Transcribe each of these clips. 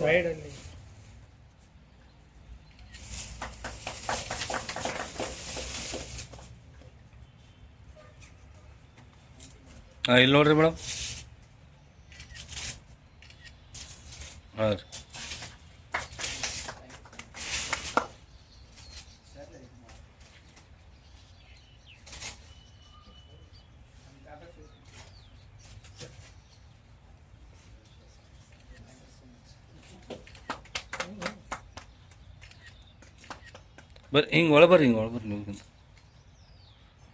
Wide ಅಲ್ಲಿ ಹಾಂ ಇಲ್ಲಿ ನೋಡ್ರಿ ಮೇಡಮ್ ಹಾಂ ರೀ ಬರ್ರಿ ಹಿಂಗೆ ಒಳ ಬರ್ರಿ, ಹಿಂಗೆ ಒಳ ಬರ್ರಿ ನೀವು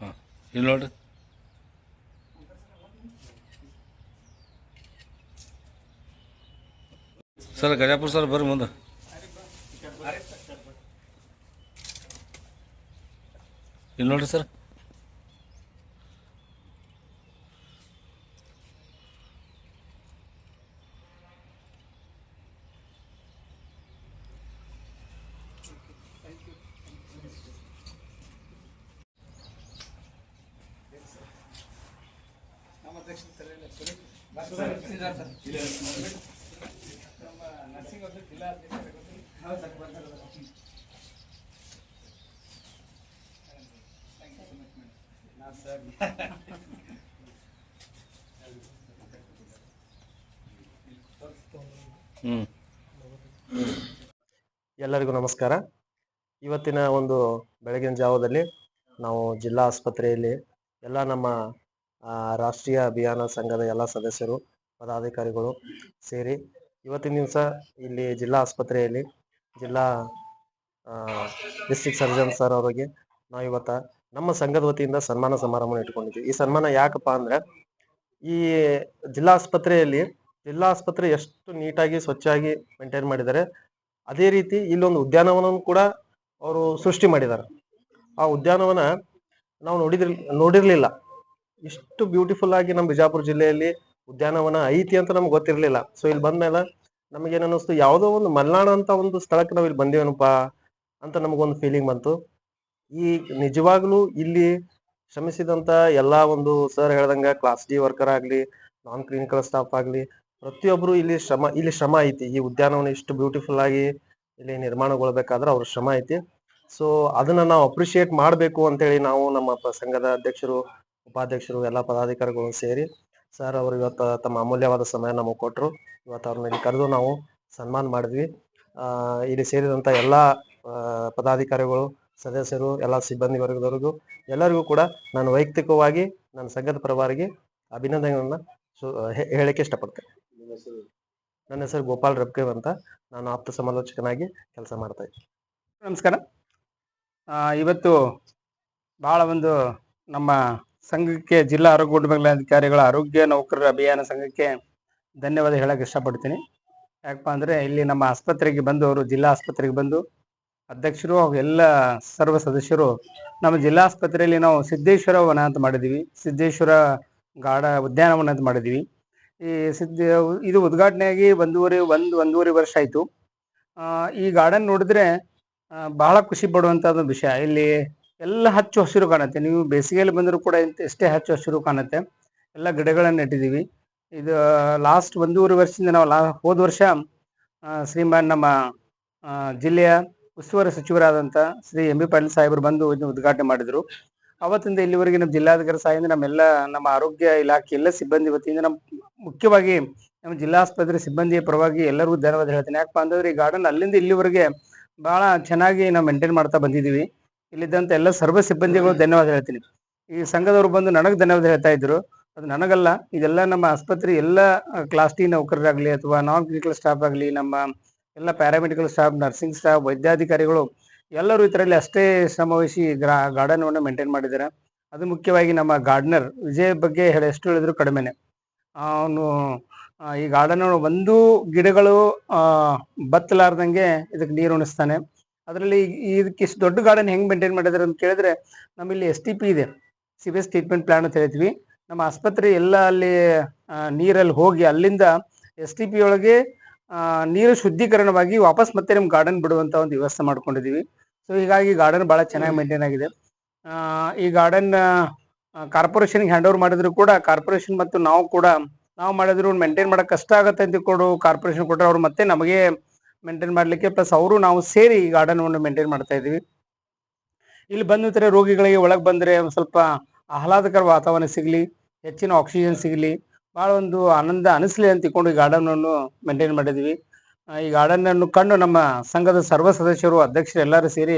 ಹಾಂ, ಇಲ್ಲಿ ನೋಡ್ರಿ. ಸರ್, ಗಜಾಪುರ ಸರ್, ಬರ್ರಿ ಮುಂದೆ. ಇಲ್ಲಿ ನೋಡ್ರಿ ಸರ್. ಎಲ್ಲರಿಗೂ ನಮಸ್ಕಾರ. ಇವತ್ತಿನ ಒಂದು ಬೆಳಗಿನ ಜಾವದಲ್ಲಿ ನಾವು ಜಿಲ್ಲಾ ಆಸ್ಪತ್ರೆಯಲ್ಲಿ ಎಲ್ಲ ನಮ್ಮ ರಾಷ್ಟ್ರೀಯ ಅಭಿಯಾನ ಸಂಘದ ಎಲ್ಲ ಸದಸ್ಯರು, ಪದಾಧಿಕಾರಿಗಳು ಸೇರಿ ಇವತ್ತಿನ ದಿವಸ ಇಲ್ಲಿ ಜಿಲ್ಲಾ ಆಸ್ಪತ್ರೆಯಲ್ಲಿ ಜಿಲ್ಲಾ ಡಿಸ್ಟ್ರಿಕ್ಟ್ ಸರ್ಜನ್ ಸರ್ ಅವರಿಗೆ ನಾವು ಇವತ್ತ ನಮ್ಮ ಸಂಘದ ವತಿಯಿಂದ ಸನ್ಮಾನ ಸಮಾರಂಭ ಇಟ್ಕೊಂಡಿದ್ವಿ. ಈ ಸನ್ಮಾನ ಯಾಕಪ್ಪ ಅಂದ್ರೆ ಈ ಜಿಲ್ಲಾ ಆಸ್ಪತ್ರೆಯಲ್ಲಿ ಜಿಲ್ಲಾ ಆಸ್ಪತ್ರೆ ಎಷ್ಟು ನೀಟಾಗಿ, ಸ್ವಚ್ಛವಾಗಿ ಮೇಂಟೈನ್ ಮಾಡಿದ್ದಾರೆ. ಅದೇ ರೀತಿ ಇಲ್ಲೊಂದು ಉದ್ಯಾನವನವನ್ನು ಕೂಡ ಅವರು ಸೃಷ್ಟಿ ಮಾಡಿದ್ದಾರೆ. ಆ ಉದ್ಯಾನವನ ನಾವು ನೋಡಿದಿರ್, ನೋಡಿರ್ಲಿಲ್ಲ. ಇಷ್ಟು ಬ್ಯೂಟಿಫುಲ್ ಆಗಿ ನಮ್ಮ ಬಿಜಾಪುರ ಜಿಲ್ಲೆಯಲ್ಲಿ ಉದ್ಯಾನವನ ಐತಿ ಅಂತ ನಮ್ಗೆ ಗೊತ್ತಿರ್ಲಿಲ್ಲ. ಸೊ ಇಲ್ಲಿ ಬಂದ್ಮೇಲೆ ನಮಗೇನು ಅನ್ನಿಸ್ತು, ಯಾವುದೋ ಒಂದು ಮಲ್ನಾಡು ಅಂತ ಒಂದು ಸ್ಥಳಕ್ಕೆ ನಾವು ಇಲ್ಲಿ ಬಂದೇವನಪ್ಪ ಅಂತ ನಮಗೊಂದು ಫೀಲಿಂಗ್ ಬಂತು. ಈ ನಿಜವಾಗ್ಲೂ ಇಲ್ಲಿ ಶ್ರಮಿಸಿದಂತ ಎಲ್ಲಾ ಒಂದು ಸರ್ ಹೇಳ್ದಂಗ ಕ್ಲಾಸ್ ಡಿ ವರ್ಕರ್ ಆಗ್ಲಿ ನಾನ್ ಕ್ಲಿನಿಕಲ್ ಸ್ಟಾಫ್ ಆಗ್ಲಿ, ಪ್ರತಿಯೊಬ್ರು ಇಲ್ಲಿ ಶ್ರಮ ಇಲ್ಲಿ ಶ್ರಮ ಐತಿ. ಈ ಉದ್ಯಾನವನ ಇಷ್ಟು ಬ್ಯೂಟಿಫುಲ್ ಆಗಿ ಇಲ್ಲಿ ನಿರ್ಮಾಣಗೊಳ್ಬೇಕಾದ್ರೆ ಅವ್ರ ಶ್ರಮ ಐತಿ. ಸೊ ಅದನ್ನ ನಾವು ಅಪ್ರಿಶಿಯೇಟ್ ಮಾಡಬೇಕು ಅಂತೇಳಿ ನಾವು ನಮ್ಮ ಸಂಘದ ಅಧ್ಯಕ್ಷರು ಉಪಾಧ್ಯಕ್ಷರು ಎಲ್ಲ ಪದಾಧಿಕಾರಿಗಳು ಸೇರಿ ಸರ್ ಅವರು ಇವತ್ತು ತಮ್ಮ ಅಮೂಲ್ಯವಾದ ಸಮಯ ನಮಗೆ ಕೊಟ್ಟರು ಇವತ್ತು ಅವ್ರನ್ನ ಇಲ್ಲಿ ಕರೆದು ನಾವು ಸನ್ಮಾನ ಮಾಡಿದ್ವಿ. ಆ, ಇಲ್ಲಿ ಸೇರಿದಂಥ ಎಲ್ಲ ಪದಾಧಿಕಾರಿಗಳು ಸದಸ್ಯರು ಎಲ್ಲ ಸಿಬ್ಬಂದಿ ವರ್ಗದವರಿಗೂ ಎಲ್ಲರಿಗೂ ಕೂಡ ನಾನು ವೈಯಕ್ತಿಕವಾಗಿ ನನ್ನ ಸಂಘದ ಪರವಾಗಿ ಅಭಿನಂದನೆಗಳನ್ನ ಸು- ಹೇಳಕ್ಕೆ ಇಷ್ಟಪಡ್ತೇನೆ. ನನ್ನ ಹೆಸರು ಗೋಪಾಲ್ ರಬ್ಕೇವ್ ಅಂತ. ನಾನು ಆಪ್ತ ಸಮಾಲೋಚಕನಾಗಿ ಕೆಲಸ ಮಾಡ್ತಾ ಇದ್ದೀನಿ. ನಮಸ್ಕಾರ. ಇವತ್ತು ಭಾಳ ಒಂದು ನಮ್ಮ ಸಂಘಕ್ಕೆ ಜಿಲ್ಲಾ ಆರೋಗ್ಯ ಕುಟುಂಬ ಅಧಿಕಾರಿಗಳ ಆರೋಗ್ಯ ನೌಕರರ ಅಭಿಯಾನ ಸಂಘಕ್ಕೆ ಧನ್ಯವಾದ ಹೇಳಕ್ಕೆ ಇಷ್ಟಪಡ್ತೀನಿ. ಯಾಕಪ್ಪ ಅಂದರೆ ಇಲ್ಲಿ ನಮ್ಮ ಆಸ್ಪತ್ರೆಗೆ ಬಂದು ಅವರು ಜಿಲ್ಲಾ ಆಸ್ಪತ್ರೆಗೆ ಬಂದು ಅಧ್ಯಕ್ಷರು ಹಾಗೂ ಎಲ್ಲ ಸರ್ವ ಸದಸ್ಯರು ನಮ್ಮ ಜಿಲ್ಲಾ ಆಸ್ಪತ್ರೆಯಲ್ಲಿ ನಾವು ಸಿದ್ದೇಶ್ವರ ವನ ಅಂತ ಮಾಡಿದ್ದೀವಿ ಸಿದ್ದೇಶ್ವರ ಗಾಢ ಉದ್ಯಾನವನ ಅಂತ ಮಾಡಿದ್ದೀವಿ ಈ ಸಿದ್ಧ ಇದು ಉದ್ಘಾಟನೆಯಾಗಿ ಒಂದೂವರೆ, ಒಂದು, ಒಂದೂವರೆ ವರ್ಷ ಆಯಿತು. ಈ ಗಾರ್ಡನ್ ನೋಡಿದ್ರೆ ಬಹಳ ಖುಷಿ ಪಡುವಂಥದ್ದು ವಿಷಯ. ಇಲ್ಲಿ ಎಲ್ಲ ಹಚ್ಚು ಹಸಿರು ಕಾಣುತ್ತೆ. ನೀವು ಬೇಸಿಗೆಯಲ್ಲಿ ಬಂದರೂ ಕೂಡ ಎಷ್ಟೇ ಹಚ್ಚು ಹಸಿರು ಕಾಣುತ್ತೆ. ಎಲ್ಲ ಗಿಡಗಳನ್ನು ನೆಟ್ಟಿದ್ದೀವಿ. ಇದು ಲಾಸ್ಟ್ ಒಂದೂವರೆ ವರ್ಷದಿಂದ ನಾವು ಲಾ ಹೋದ ವರ್ಷ ಶ್ರೀಮಾನ್ ನಮ್ಮ ಜಿಲ್ಲೆಯ ಉಸ್ತುವಾರಿ ಸಚಿವರಾದಂಥ ಶ್ರೀ ಎಂ ಬಿ ಪಾಟೀಲ್ ಸಾಹೇಬರು ಬಂದು ಉದ್ಘಾಟನೆ ಮಾಡಿದರು. ಅವತ್ತಿಂದ ಇಲ್ಲಿವರೆಗೆ ನಮ್ಮ ಜಿಲ್ಲಾಧಿಕಾರಿ ಸಹಾಯದಿಂದ ನಮ್ಮೆಲ್ಲ ನಮ್ಮ ಆರೋಗ್ಯ ಇಲಾಖೆ, ಎಲ್ಲ ಸಿಬ್ಬಂದಿ ವತಿಯಿಂದ ನಮ್ಮ ಮುಖ್ಯವಾಗಿ ನಮ್ಮ ಜಿಲ್ಲಾ ಆಸ್ಪತ್ರೆ ಸಿಬ್ಬಂದಿಯ ಪರವಾಗಿ ಎಲ್ಲರಿಗೂ ಧನ್ಯವಾದ ಹೇಳ್ತೀನಿ. ಯಾಕಪ್ಪ ಅಂತಂದ್ರೆ ಈ ಗಾರ್ಡನ್ ಅಲ್ಲಿಂದ ಇಲ್ಲಿವರೆಗೆ ಭಾಳ ಚೆನ್ನಾಗಿ ನಾವು ಮೇಂಟೈನ್ ಮಾಡ್ತಾ ಬಂದಿದ್ದೀವಿ. ಇಲ್ಲಿದ್ದಂಥ ಎಲ್ಲ ಸರ್ವ ಸಿಬ್ಬಂದಿಗಳು ಧನ್ಯವಾದ ಹೇಳ್ತೀನಿ. ಈ ಸಂಘದವರು ಬಂದು ನನಗೆ ಧನ್ಯವಾದ ಹೇಳ್ತಾ ಇದ್ರು. ಅದು ನನಗಲ್ಲ, ಇದೆಲ್ಲ ನಮ್ಮ ಆಸ್ಪತ್ರೆ ಎಲ್ಲ ಕ್ಲಾಸ್ ಟಿ ನೌಕರರಾಗಲಿ ಅಥವಾ ನಾನ್ ಕ್ಲಿನಿಕಲ್ ಸ್ಟಾಫ್ ಆಗಲಿ, ನಮ್ಮ ಎಲ್ಲ ಪ್ಯಾರಾಮೆಡಿಕಲ್ ಸ್ಟಾಫ್ ನರ್ಸಿಂಗ್ ಸ್ಟಾಫ್ ವೈದ್ಯಾಧಿಕಾರಿಗಳು, ಎಲ್ಲರೂ ಇದರಲ್ಲಿ ಅಷ್ಟೇ ಶ್ರಮವಹಿಸಿ ಗ್ರಾ, ಗಾರ್ಡನವನ್ನು ಮೇಂಟೈನ್ ಮಾಡಿದ್ದಾರೆ. ಅದು ಮುಖ್ಯವಾಗಿ ನಮ್ಮ ಗಾರ್ಡನರ್ ವಿಜಯ್ ಬಗ್ಗೆ ಹೇಳಿ ಎಷ್ಟು ಹೇಳಿದ್ರು ಕಡಿಮೆನೆ. ಅವನು ಈ ಗಾರ್ಡನ್ ಒಂದು ಗಿಡಗಳು ಬತ್ತಲಾರ್ದಂಗೆ ಇದಕ್ಕೆ ನೀರು ಉಣಿಸ್ತಾನೆ ಅದರಲ್ಲಿ ಇದಕ್ಕೆ ಇಷ್ಟು ದೊಡ್ಡ ಗಾರ್ಡನ್ ಹೆಂಗೆ ಮೇಂಟೈನ್ ಮಾಡಿದ್ರೆ ಅಂತ ಕೇಳಿದ್ರೆ, ನಮ್ಮಲ್ಲಿ ಎಸ್ ಟಿ ಪಿ ಇದೆ. ಸಿವೇಜ್ ಟ್ರೀಟ್ಮೆಂಟ್ ಪ್ಲಾನ್ ಅಂತ ಹೇಳ್ತೀವಿ. ನಮ್ಮ ಆಸ್ಪತ್ರೆ ಎಲ್ಲ ಅಲ್ಲಿ ನೀರಲ್ಲಿ ಹೋಗಿ ಅಲ್ಲಿಂದ ಎಸ್ ಟಿ ಪಿ ಒಳಗೆ ನೀರು ಶುದ್ಧೀಕರಣವಾಗಿ ವಾಪಸ್ ಮತ್ತೆ ನಮ್ಮ ಗಾರ್ಡನ್ ಬಿಡುವಂತ ಒಂದು ವ್ಯವಸ್ಥೆ ಮಾಡ್ಕೊಂಡಿದೀವಿ. ಸೊ ಹೀಗಾಗಿ ಗಾರ್ಡನ್ ಬಹಳ ಚೆನ್ನಾಗಿ ಮೇಂಟೈನ್ ಆಗಿದೆ. ಈ ಗಾರ್ಡನ್ ಕಾರ್ಪೊರೇಷನ್ಗೆ ಹ್ಯಾಂಡ್ ಓವರ್ ಮಾಡಿದ್ರು ಕೂಡ ಕಾರ್ಪೊರೇಷನ್ ಮತ್ತು ನಾವು ಕೂಡ, ನಾವು ಮಾಡಿದ್ರು ಮೇಂಟೈನ್ ಮಾಡೋಕೆ ಕಷ್ಟ ಆಗತ್ತೆ ಅಂತ ಕೊಡು ಕಾರ್ಪೊರೇಷನ್ ಕೊಟ್ಟರೆ ಅವ್ರು ಮತ್ತೆ ನಮಗೆ ಮೇಂಟೈನ್ ಮಾಡಲಿಕ್ಕೆ ಪ್ಲಸ್ ಅವರು ನಾವು ಸೇರಿ ಈ ಗಾರ್ಡನ್ ಮೇಂಟೈನ್ ಮಾಡ್ತಾ ಇದೀವಿ ಇಲ್ಲಿ ಬಂದಿದ್ರೆ ರೋಗಿಗಳಿಗೆ ಒಳಗೆ ಬಂದ್ರೆ ಒಂದ್ ಸ್ವಲ್ಪ ಆಹ್ಲಾದಕರ ವಾತಾವರಣ ಸಿಗ್ಲಿ, ಹೆಚ್ಚಿನ ಆಕ್ಸಿಜನ್ ಸಿಗ್ಲಿ ಬಹಳ ಒಂದು ಆನಂದ ಅನಿಸ್ಲಿ ಅಂತ ತಿಳ್ಕೊಂಡು ಈ ಗಾರ್ಡನ್ ಅನ್ನು ಮೇಂಟೈನ್ ಮಾಡಿದ್ವಿ ಈ ಗಾರ್ಡನ್ ಅನ್ನು ಕಂಡು ನಮ್ಮ ಸಂಘದ ಸರ್ವ ಸದಸ್ಯರು, ಅಧ್ಯಕ್ಷರು ಎಲ್ಲರೂ ಸೇರಿ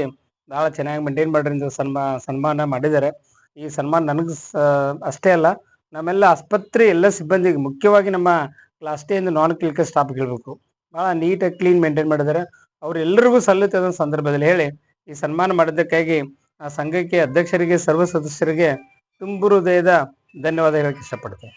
ಬಹಳ ಚೆನ್ನಾಗಿ ಮೇಂಟೈನ್ ಅಂತ ಸನ್ಮಾ, ಸನ್ಮಾನ ಮಾಡಿದ್ದಾರೆ. ಈ ಸನ್ಮಾನ ನನಗೆ ಅಷ್ಟೇ ಅಲ್ಲ, ನಮ್ಮೆಲ್ಲ ಆಸ್ಪತ್ರೆ ಎಲ್ಲ ಸಿಬ್ಬಂದಿಗೆ ಮುಖ್ಯವಾಗಿ ನಮ್ಮ ಕ್ಲಾಸ್ ಡೇ ಇಂದ ನಾನ್ ಕ್ಲಿನಿಕಲ್ ಸ್ಟಾಫ್ ಹೇಳ್ಬೇಕು. ಬಹಳ ನೀಟಾಗಿ ಕ್ಲೀನ್ ಮೇಂಟೈನ್ ಮಾಡಿದ್ದಾರೆ ಅವರೆಲ್ಲರಿಗೂ ಸಲ್ಲುತ್ತೆ ಸಂದರ್ಭದಲ್ಲಿ ಹೇಳಿ, ಈ ಸನ್ಮಾನ ಮಾಡಿದ್ದಕ್ಕಾಗಿ ಆ ಸಂಘಕ್ಕೆ ಅಧ್ಯಕ್ಷರಿಗೆ, ಸರ್ವ ಸದಸ್ಯರಿಗೆ ತುಂಬು ಹೃದಯದ ಧನ್ಯವಾದ ಹೇಳಕ್ಕೆ ಇಷ್ಟಪಡ್ತೇನೆ.